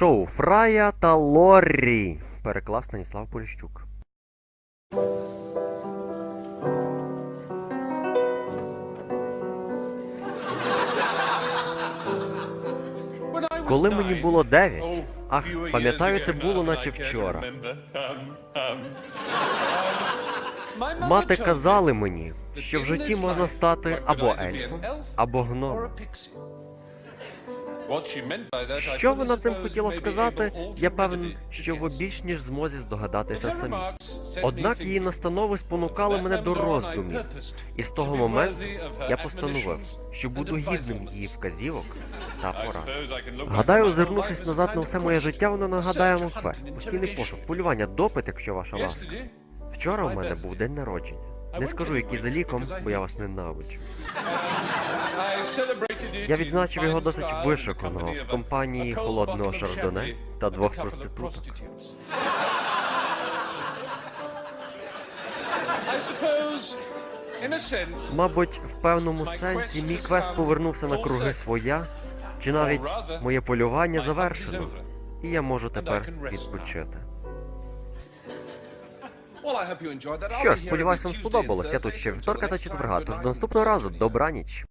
Шоу Фрая та Лоррі. Переклав Станіслав Поліщук. Коли мені було 9, ах, пам'ятаю, це було наче вчора. Мати казали мені, що в житті можна стати або ельфом, або гномом. Що вона цим хотіла сказати, я певен, що ви більш ніж змозі здогадатися самі. Однак її настанови спонукали мене до роздумів, і з того моменту я постановив, що буду гідним її вказівок та порад. Гадаю, озирнувшись назад на все моє життя, воно нагадає вам квест, постійний пошук, полювання, допит, якщо ваша ласка. Вчора у мене був день народження. Не скажу, який за ліком, бо я вас ненавиджу. Я відзначив його досить вишукано в компанії холодного шардоне та двох проституток. Мабуть, в певному сенсі мій квест повернувся на круги своя, чи навіть моє полювання завершено, і я можу тепер відпочити. Що ж, сподіваюся, вам сподобалось. Я тут ще вівторка та четверга, тож до наступного разу добраніч.